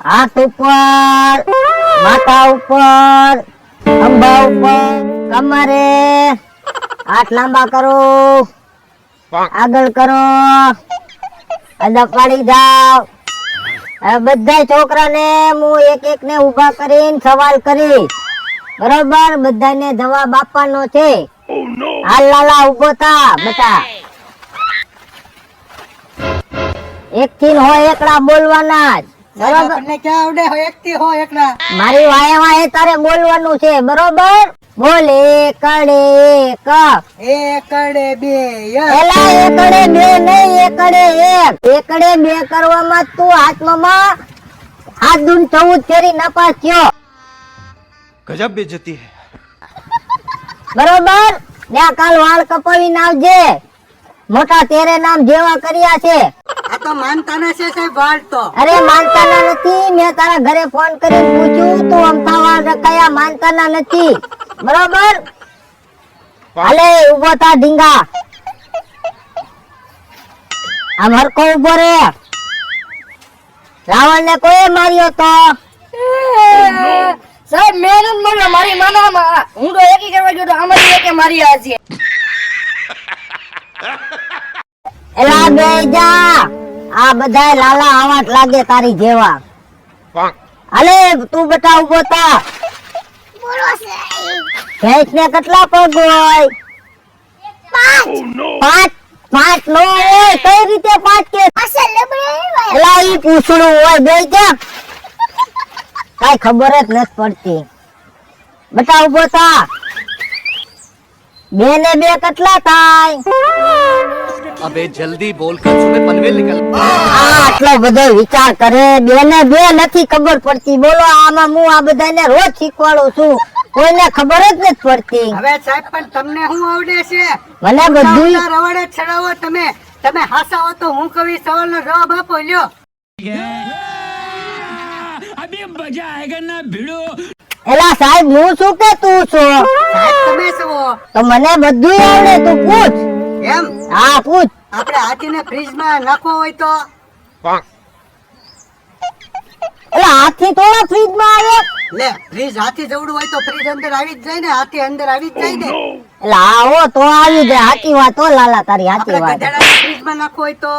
હાથ ઉપર, માથા ઉપર ખંભા ઉપર, કમરે. હાથ લાંબા કરો. આગળ કરો. અદા પાડી જાઓ. બધા છોકરાને હું એક એક ને ઊભા કરીને સવાલ કરીશ. બરોબર? બધાને જવાબ આપવાનો છે. હાલ લાલા ઊભો થા બધા એક થી હોય એકડા બોલવાના જ. મારી વાય વાય તારે બોલવાનું છે બરોબર? બોલે એકડે એક. એકડે બે એલા એકડે બે નહીં એકડે એક. એકડે બે કરવામાં તું હાથમાં હાથ દૂન ચૌદ ફેરી નાપાસ થયો. ગજબ બેજતી હે. બરોબર? ત્યાં કાલ વાળ કપાવીને આવજે. મોટા તેરે નામ જેવા કર્યા છે. આ તો માનતા ના છે સાહેબ વાળ તો. અરે માનતાના નથી મેં તારા ઘરે ફોન કરી પૂછ્યું તું અમથાવાળ રખાયા માનતાના નથી. બરોબર? હાલે ઊભો થા ઢીંગા. આમ હરખો ઊભો રે. રાવણ ને કોઈ માર્યો તો? સાહેબ મેં નથી માર્યો મારી માનામાં હું તો એકી કરવા ગયો તો આમાંથી એકે મારી આ છે એલા બેજા આ બધા લાલા આવાટ લાગે તારી જેવા. અલે તું બેટા ઊભો તા ભેંસ ને કેટલા પગ હોય? પાંચ. પાંચ? નો હોય? કઈ રીતે પાંચ કે? એલા ઈ પૂછડું હોય બે જા. કઈ ખબર જ નથી પડતી. બેટા ઊભો થા. બે ને બે કેટલા થાય. અબે જલ્દી બોલ કર સુબે પનવેલ નીકળ. આટલો બધો વિચાર કરે બે ને બે નથી ખબર પડતી. બોલો આમાં હું આ બધાને રોજ શીખવાડું છું. કોઈને ખબર જ નથી પડતી. હવે સાહેબ પણ તમને શું આવડે છે? મને બધું રવાડે છડાવો તમે. તમે હાસાવો તો હું કવિ સવાલનો જવાબ આપો લ્યો. અભી મજા આયેગા ના ભીડો. એલા સાહેબ હું છું કે તું છો? સાહેબ તમે છો? તો મને બધું આવડે તું પૂછ. એમ? હા પૂછ. આપણે હાથીને ફ્રીજમાં નાખવો હોય તો? એટલે હાથી થોડા ફ્રીજમાં આવે. લે ફ્રીજ હાથી જવડું હોય તો ફ્રીજ અંદર આવી જ જાય ને હાથી અંદર આવી જ જાય ને. એટલે આવો તો આવી જાય હાથી વાત હો લાલા તારી હાથી વાત. ફ્રીજમાં નાખવો હોય તો?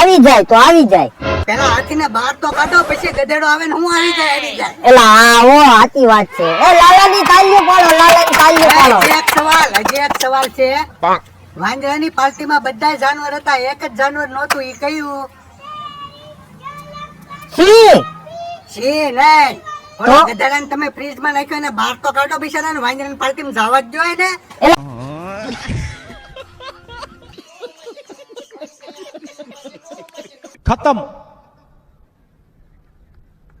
આવી જાય તો આવી જાય. પેલા હાથીને બહાર તો કાઢો પછી ગધેડો આવે ને હું આવી જાય આવી જાય એટલે આવો સાચી વાત છે એ લાલાની તાલીઓ પાડો લાલાની તાલીઓ પાડો હજી એક સવાલ હજી એક સવાલ છે વાંદરાની પાર્ટીમાં બધા જાનવર હતા એક જ જાનવર નહોતું ઈ કયું સી છે નહીં તો? ગધેડાને તમે ફ્રીજમાં નાખ્યો ને બહાર તો કાઢો બિચારાને વાંદરાની પાર્ટીમાં જવા જ જોઈએ ને खत्म